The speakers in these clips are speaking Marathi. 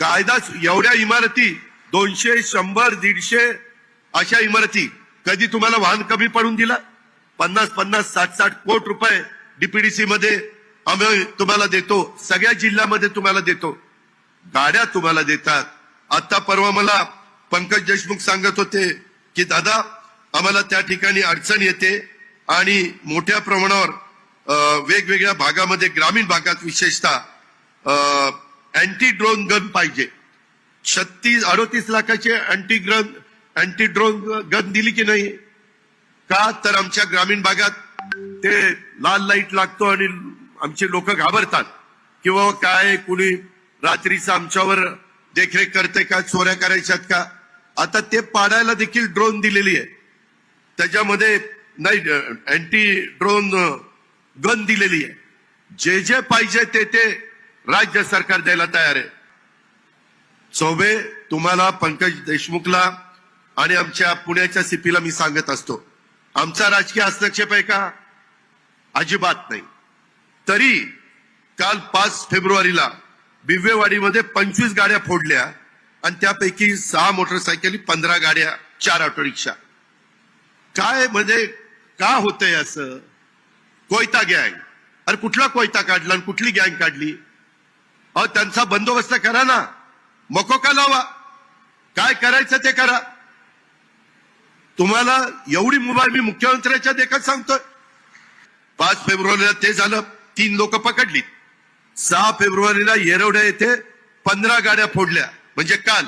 कायदाच एवढ्या इमारती दोनशे शंभर दीडशे अशा इमारती कधी तुम्हाला वाहन कमी पडून दिला? पन्नास पन्नास साठ साठ कोट रुपये डीपीडीसी मध्ये आम्ही तुम्हाला देतो सगळ्या जिल्ह्यामध्ये तुम्हाला देतो. गाड्या तुम्हाला देतात. आता परवा मला पंकज देशमुख सांगत होते की दादा आम्हाला त्या ठिकाणी अडचण येते आणि मोठ्या प्रमाणावर वेगवेगळ्या भागामध्ये ग्रामीण भागात विशेषतः अँटी ड्रोन गन पाहिजे. छत्तीस अडोतीस लाखाचे अँटी ग्रन अँटी ड्रोन गन दिली की नाही? का? तर आमच्या ग्रामीण भागात ते लाल लाइट लागतो आणि आमचे लोक घाबरतात. किंवा काय कुणी रात्रीचं आमच्यावर देखरेख करते का? चोऱ्या करायच्यात का? आता ते पाडायला देखील ड्रोन दिलेली आहे. त्याच्यामध्ये नाही अँटी ड्रोन गन दिलेली आहे. जे जे पाहिजे ते ते राज्य सरकार द्यायला तयार आहे. चौबे तुम्हाला पंकज देशमुखला आणि आमच्या पुण्याच्या सीपीला मी सांगत असतो. आमचा राजकीय हस्तक्षेप आहे का? अजिबात नाही. तरी काल पाच फेब्रुवारीला बिव्यवाडीमध्ये पंचवीस गाड्या फोडल्या आणि त्यापैकी सहा मोटरसायकली पंधरा गाड्या चार ऑटो रिक्षा काय म्हणजे का होतंय असं? कोयता गँग. अरे कुठला कोयता काढला आणि कुठली गँग काढली? अहो त्यांचा बंदोबस्त करा ना. मको का लावा? काय करायचं ते करा. तुम्हाला एवढी मुभा मी मुख्यमंत्र्याच्या देखत सांगतोय. पाच फेब्रुवारीला ते झालं तीन लोक पकडली सहा फेब्रुवारीला येरवड्या येथे पंधरा गाड्या फोडल्या. म्हणजे काल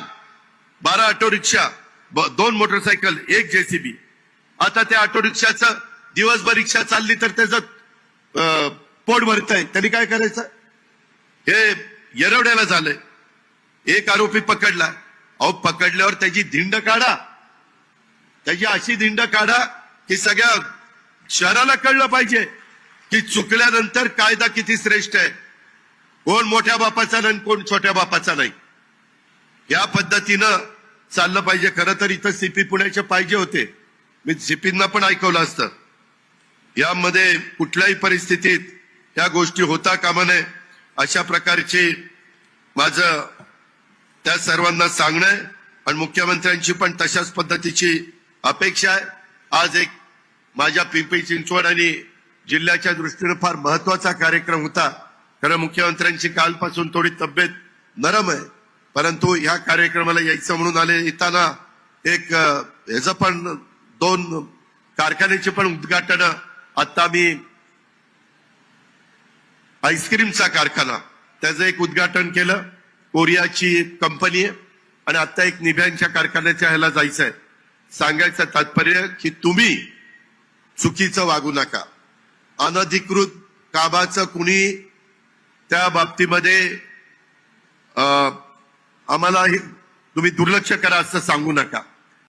बारा ऑटो रिक्षा ब- दोन मोटरसायकल एक जेसीबी. आता त्या ऑटो रिक्षाचं दिवसभर रिक्षा चालली तर त्याचं पोट भरत आहे त्यांनी काय करायचं? हे येरवड्याला झालंय. एक आरोपी पकडला. अहो पकडल्यावर त्याची धिंड काढा. त्याची अशी धिंड काढा की सगळ्या शहराला कळलं पाहिजे की चुकल्यानंतर कायदा किती श्रेष्ठ आहे. कोण मोठ्या बापाचा नाही कोण छोट्या बापाचा नाही. या पद्धतीनं चाललं पाहिजे. खरं तर इथं सीपी पुण्याचे पाहिजे होते. मी सीपींना पण ऐकवलं असतं. यामध्ये कुठल्याही परिस्थितीत या गोष्टी होता कामा नये. अशा प्रकारची माझं त्या सर्वांना सांगणं आहे आणि मुख्यमंत्र्यांची पण तशाच पद्धतीची अपेक्षा आहे. आज एक माझ्या पिंपरी चिंचवड आणि जिल्ह्याच्या दृष्टीने फार महत्त्वाचा कार्यक्रम होता. कारण मुख्यमंत्र्यांची कालपासून थोडी तब्येत नरम आहे. परंतु ह्या कार्यक्रमाला यायचं म्हणून आले येताना एक ह्याचं पण दोन कारखान्याचे पण उद्घाटन आता मी आईस्क्रीमचा कारखाना. त्याचं एक उद्घाटन केलं. कोरियाची कंपनी आहे. आणि आता एक निभ्यांच्या कारखान्याच्या ह्याला जायचं आहे सांगायचं तात्पर्य की तुम्ही चुकीचं वागू नका. अनधिकृत कामाचं कुणी त्या बाबतीमध्ये आम्हाला तुम्ही दुर्लक्ष करा असं सांगू नका.